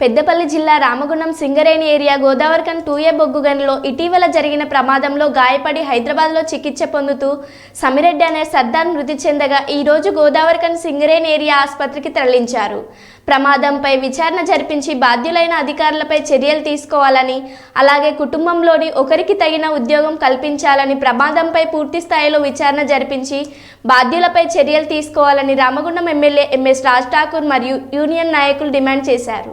పెద్దపల్లి జిల్లా Ramagundam Singareni area Godavarikhani two A బొగ్గు గనిలో ఇటీవల జరిగిన ప్రమాదంలో గాయపడి హైదరాబాద్లో చికిత్స పొందుతూ సమిరెడ్డి అనే సర్దార్ మృతి చెందగా ఈరోజు గోదావరికన్ సింగరేణి ఏరియా ఆసుపత్రికి తరలించారు. ప్రమాదంపై విచారణ జరిపించి బాధ్యులైన అధికారులపై చర్యలు తీసుకోవాలని అలాగే కుటుంబంలోని ఒకరికి తగిన ఉద్యోగం కల్పించాలని ప్రమాదంపై పూర్తి స్థాయిలో విచారణ జరిపించి బాధ్యులపై చర్యలు తీసుకోవాలని రామగుండం ఎమ్మెల్యే ఎంఎస్ రాజ్ ఠాకూర్ మరియు యూనియన్ నాయకులు డిమాండ్ చేశారు.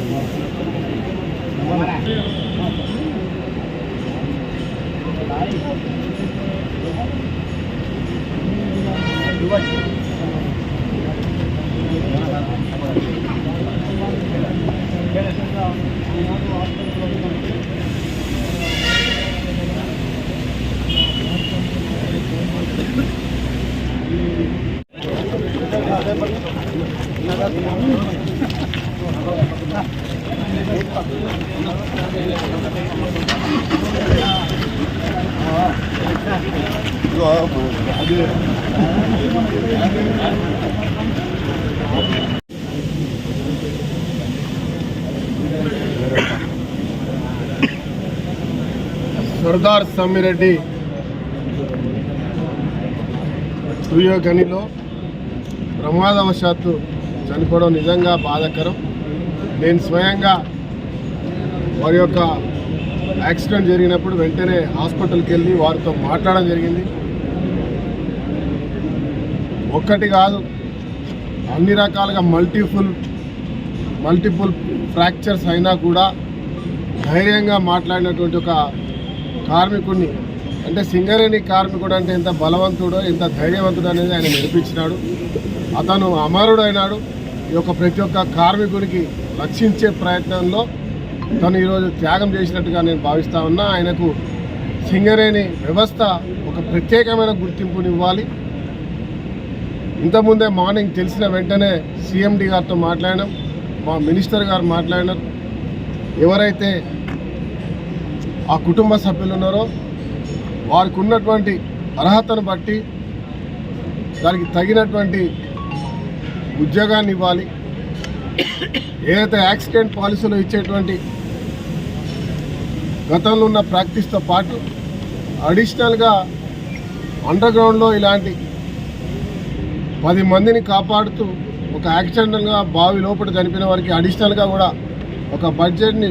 సర్దార్ సమ్మిరెడ్డి సూర్య గనిలో ప్రమాదవశాత్తు చనిపోవడం నిజంగా బాధాకరం. నేను స్వయంగా వారి యొక్క యాక్సిడెంట్ జరిగినప్పుడు వెంటనే హాస్పిటల్కి వెళ్ళి వారితో మాట్లాడడం జరిగింది. ఒక్కటి కాదు అన్ని రకాలుగా మల్టీఫుల్ మల్టిపుల్ ఫ్రాక్చర్స్ అయినా కూడా ధైర్యంగా మాట్లాడినటువంటి ఒక కార్మికుడిని అంటే సింగరేణి కార్మికుడు అంటే ఎంత బలవంతుడో ఎంత ధైర్యవంతుడు అనేది ఆయన నిరూపించినాడు అతను అమరుడైనాడు. ఈ యొక్క ప్రతి ఒక్క కార్మికునికి రక్షించే ప్రయత్నంలో తను ఈరోజు త్యాగం చేసినట్టుగా నేను భావిస్తా ఉన్నా. ఆయనకు సింగరేణి వ్యవస్థ ఒక ప్రత్యేకమైన గుర్తింపునివ్వాలి. ఇంతకుముందే మార్నింగ్ తెలిసిన వెంటనే సీఎండి గారితో మాట్లాడినాం మా మినిస్టర్ గారు మాట్లాడినారు. ఎవరైతే ఆ కుటుంబ సభ్యులు ఉన్నారో వారికి ఉన్నటువంటి అర్హతను బట్టి దానికి తగినటువంటి ఉద్యోగాన్ని ఇవ్వాలి. ఏదైతే యాక్సిడెంట్ పాలసీలో ఇచ్చేటువంటి గతంలో ఉన్న ప్రాక్టీస్తో పాటు అడిషనల్గా అండర్ గ్రౌండ్లో ఇలాంటి పది మందిని కాపాడుతూ ఒక యాక్సిడెంటల్గా బావి లోపల చనిపోయిన వారికి అడిషనల్గా కూడా ఒక బడ్జెట్ని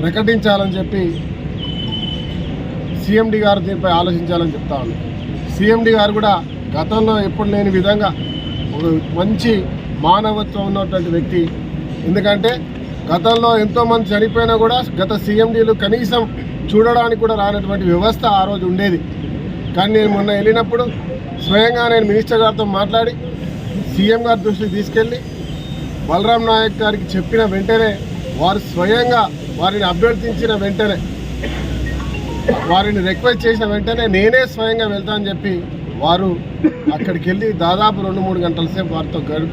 ప్రకటించాలని చెప్పి సీఎండి గారు దీనిపై ఆలోచించాలని చెప్తా ఉన్నాను సీఎండి గారు కూడా గతంలో ఎప్పుడు లేని విధంగా ఒక మంచి మానవత్వం ఉన్నటువంటి వ్యక్తి. ఎందుకంటే గతంలో ఎంతోమంది చనిపోయినా కూడా గత సీఎండీలు కనీసం చూడడానికి కూడా రానటువంటి వ్యవస్థ ఆ రోజు ఉండేది. కానీ నేను మొన్న వెళ్ళినప్పుడు స్వయంగా నేను మినిస్టర్ గారితో మాట్లాడి సీఎం గారి దృష్టికి తీసుకెళ్ళి బలరాం నాయక్ గారికి చెప్పిన వెంటనే వారు స్వయంగా వారిని అభ్యర్థించిన వెంటనే వారిని రిక్వెస్ట్ చేసిన వెంటనే నేనే స్వయంగా వెళ్తానని చెప్పి వారు అక్కడికి వెళ్ళి దాదాపు రెండు మూడు గంటల సేపు వారితో గడు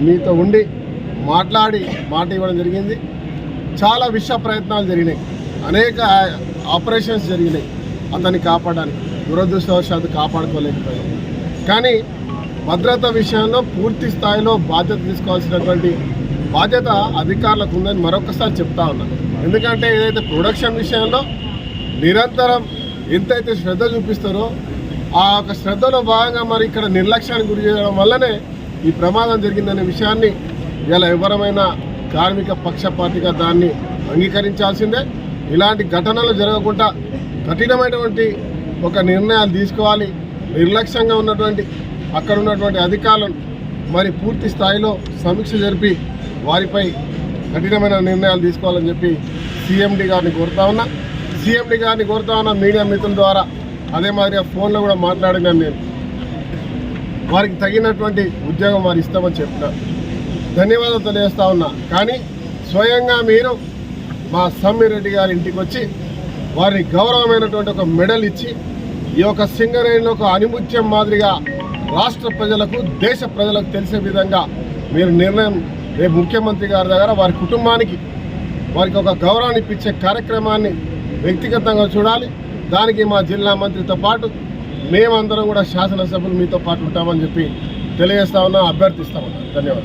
మీతో ఉండి మాట్లాడి మాట ఇవ్వడం జరిగింది. చాలా విష ప్రయత్నాలు జరిగినాయి. అనేక ఆపరేషన్స్ జరిగినాయి అతన్ని కాపాడడానికి. దురదృష్టవశాత్తు కాపాడుకోలేకపోయాం. కానీ భద్రత విషయంలో పూర్తి స్థాయిలో బాధ్యత తీసుకోవాల్సినటువంటి బాధ్యత అధికారులకు ఉందని మరొకసారి చెప్తా ఉన్నాను ఎందుకంటే ఏదైతే ప్రొడక్షన్ విషయంలో నిరంతరం ఎంతైతే శ్రద్ధ చూపిస్తారో ఆ యొక్క శ్రద్ధలో భాగంగా మరి ఇక్కడ నిర్లక్ష్యానికి గురి చేయడం వల్లనే ఈ ప్రమాదం జరిగిందనే విషయాన్ని ఇలా వివరమైన కార్మిక పక్షపాతిగా దాన్ని అంగీకరించాల్సిందే. ఇలాంటి ఘటనలు జరగకుండా కఠినమైనటువంటి ఒక నిర్ణయాలు తీసుకోవాలి. నిర్లక్ష్యంగా ఉన్నటువంటి అక్కడ ఉన్నటువంటి అధికారులను మరి పూర్తి స్థాయిలో సమీక్ష జరిపి వారిపై కఠినమైన నిర్ణయాలు తీసుకోవాలని చెప్పి సీఎండి గారిని కోరుతా ఉన్నా. సీఎండి గారిని కోరుతా ఉన్నా మీడియా మిత్రుల ద్వారా అదే మాదిరిగా ఫోన్లో కూడా మాట్లాడినాను నేను. వారికి తగినటువంటి ఉద్యోగం వారు ఇస్తామని చెప్తాను ధన్యవాదాలు తెలియజేస్తా ఉన్నా. కానీ స్వయంగా మీరు మా సమ్మిరెడ్డి గారి ఇంటికి వచ్చి వారిని గౌరవమైనటువంటి ఒక మెడల్ ఇచ్చి ఈ యొక్క సింగరేణిలో ఒక అనిముత్యం మాదిరిగా రాష్ట్ర ప్రజలకు దేశ ప్రజలకు తెలిసే విధంగా మీరు నిర్ణయం రేపు ముఖ్యమంత్రి గారి దగ్గర వారి కుటుంబానికి వారికి ఒక గౌరవాన్ని ఇప్పించే కార్యక్రమాన్ని వ్యక్తిగతంగా చూడాలి. దానికి మా జిల్లా మంత్రితో పాటు మేమందరం కూడా శాసనసభ్యులు మీతో పాటు ఉంటామని చెప్పి తెలియజేస్తా ఉన్నా అభ్యర్థిస్తా ఉన్నా. ధన్యవాదాలు.